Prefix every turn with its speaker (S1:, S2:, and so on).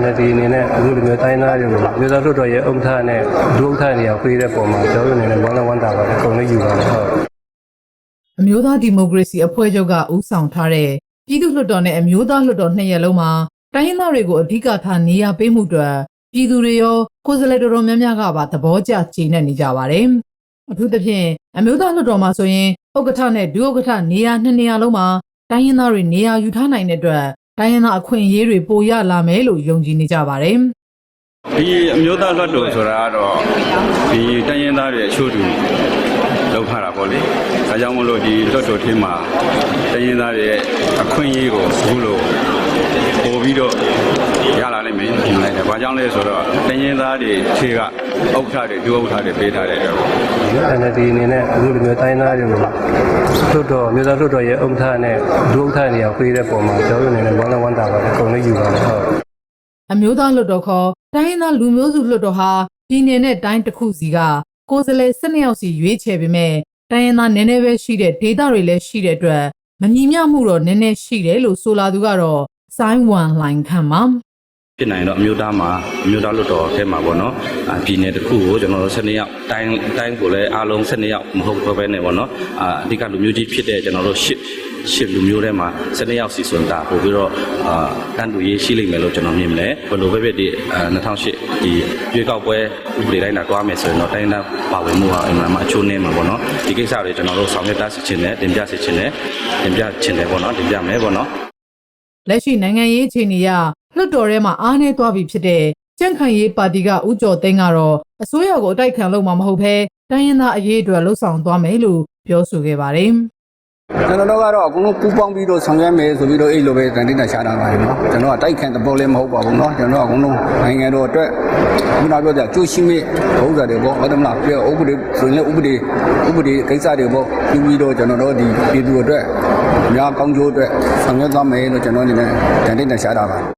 S1: NLD အနေနဲ့အခုလိုမျိုးတိုင်းသားတွေကိုမျိုးသားလွှတ်တော်ရဲ့ဥက္ကဋ္ဌနဲ့ဒုဥက္ကဋ္ဌနေရာပေးတဲ့ပုံမှာကျွန်တော်တို့အနေနဲ့ဝမ်းလည်းဝမ်းသာပါတယ်အကုန်လုံးယူပါတယ်ဟုတ်
S2: အမျိုးသားဒီမိုကရေစီအဖွဲ့ချုပ်ကဦးဆောင်ထားတဲ့ပြည်သူ့လွှတ်တော်နဲ့အမျိုးသားလွှတ်တော်နှစ်ရက်လုံးမှာတိုင်းရင်းသားတွေကိုအဓိကထားနေရာပေးမှုအတွက်ပြည်သူတွေရောကိုယ်စားလှယ်တော်တော်များများကပါသဘောကျကျေနပ်နေကြပါတယ်။အထူးသဖြင့်အမျိုးသားလွှတ်တော်မှာဆိုရင်ဥက္ကဋ္ဌနဲ့ဒုဥက္ကဋ္ဌနေရာနှစ်နေရာလုံးမှာတိုင်းရင်းသားတွေနေရာယူထားနိုင်တဲ့အတွက် တိုင်းရင်းသားအခွင့်အရေးတွေပိုရလာမယ်လို့ယုံကြည်နေကြပါတယ်။
S3: ဒီအမျိုးသားလွှတ်တော်ဆိုတာကတော့ဒီတိုင်းရင်းသားတွေအချို့တူလောက်ထားတာပေါ့လေ။ဒါကြောင့်မလို့ဒီလွှတ်တော်ထင်းမှာတိုင်းရင်းသားတွေရဲ့အခွင့်အရေးကိုအခုလိုပို့ပြီးတော့ ရလာနိုင်မယ်ဒီလိုက်တယ်။ဘာကြောင့်လဲဆိုတော့တိုင်းရင်းသားတွေခြေကဥက္ကဋ္ဌတွေဒုဥက္ကဋ္ဌတွေပေးထားတဲ့တော့
S1: NLD အနေနဲ့အခုလိုမျိုးတိုင်းသားတွေကိုလွှတ်တော်မျိုးသားလွှတ်တော်ရဲ့ဥက္ကဋ္ဌနဲ့ဒုဥက္ကဋ္ဌနေရာပေးတဲ့ပုံမှာကျွန်တော်တို့အနေနဲ့ဝမ်းလည်းဝမ်းသာပါတယ်အကုန်လုံးယူပါတယ်ဟုတ်
S2: အမျိုးသားလွှတ်တော်ခေါ်တိုင်းရင်းသားလူမျိုးစုလွှတ်တော်ဟာပြည်내နဲ့တိုင်းတစ်ခုစီကကိုယ်စားလှယ်12ယောက်စီရွေးချယ်ပေမဲ့တိုင်းရင်းသားနည်းနည်းပဲရှိတဲ့ဒေသတွေလည်းရှိတဲ့အတွက်မညီမျှမှုတော့နည်းနည်းရှိတယ်လို့ဆိုလာသူကတော့ဆိုင်းဝမ်လိုင်ခန့်ပါ
S3: ဖြစ်နိုင်တော့အမျိုးသားမှာအမျိုးသားလွှတ်တော်ထဲမှာပေါ့နော်အာပြည်နယ်တစ်ခုကိုကျွန်တော်တို့12ယောက်တိုင်းတိုင်းကိုလည်းအားလုံး12ယောက်မဟုတ်တော့ဘဲနဲ့ပေါ့နော်အာအဓိကလူမျိုးကြီးဖြစ်တဲ့ကျွန်တော်တို့10 10လူမျိုးထဲမှာ12ယောက်စီစွန်တာပို့ပြီးတော့အာတန်တူရေးရှိလိမ့်မယ်လို့ကျွန်တော်မြင်တယ်ဘယ်လိုပဲဖြစ်ဒီအာ2008ဒီရွေးကောက်ပွဲဥပဒေတိုင်းတာတွားမယ်ဆိုရင်တော့တိုင်းသားပါဝင်မှုဟာအမှန်မှအချိုးနေမှာပေါ့နော်ဒီကိစ္စတွေကျွန်တော်တို့ဆောင်ရွက်တာစစ်ချင်တယ်တင်ပြစစ်ချင်တယ်တင်ပြချင်တယ်ပေါ့နော်တင်ပြမယ်ပေါ့နော်
S2: လက်ရှိနိုင်ငံရေးအခြေအနေအရ လွှတ်တော်ထဲမှာအားနည်းသွားပြီဖြစ်တဲ့ကြန့်ခိုင်ရေးပါတီကဦးကျော်သိန်းကတော့အစိုးရကိုအတိုက်ခံလို့မှမဟုတ်ဘဲတိုင်းရင်းသားအရေးအတွက်လှုံ့ဆော်သွားမယ်လို့ပြောဆိုခဲ့ပါတယ်
S4: ကျွန်တော်တို့ကတော့အကုန်လုံးပူးပေါင်းပြီးတော့ဆောင်ရွက်မယ်ဆိုပြီးတော့အဲ့လိုပဲတန်တိတ်တာရှာတာပါတယ်နော်ကျွန်တော်ကတိုက်ခန့်တပေါ်လည်းမဟုတ်ပါဘူးနော်ကျွန်တော်ကအကုန်လုံးနိုင်ငံတော်အတွက်ခုနပြောတဲ့ကျိုးရှိမဲ့ဥစ္စာတွေပေါ့ဟုတ်တယ်မလားပြဥပဒေဆိုရင်လည်းဥပဒေဥပဒေကိစ္စတွေပေါ့ပြီးပြီးတော့ကျွန်တော်တို့ဒီပြည်သူအတွက်အများကောင်းကျိုးအတွက်ဆောင်ရွက်သွားမယ်လို့ကျွန်တော်အနေနဲ့တန်တိတ်တာရှာတာပါ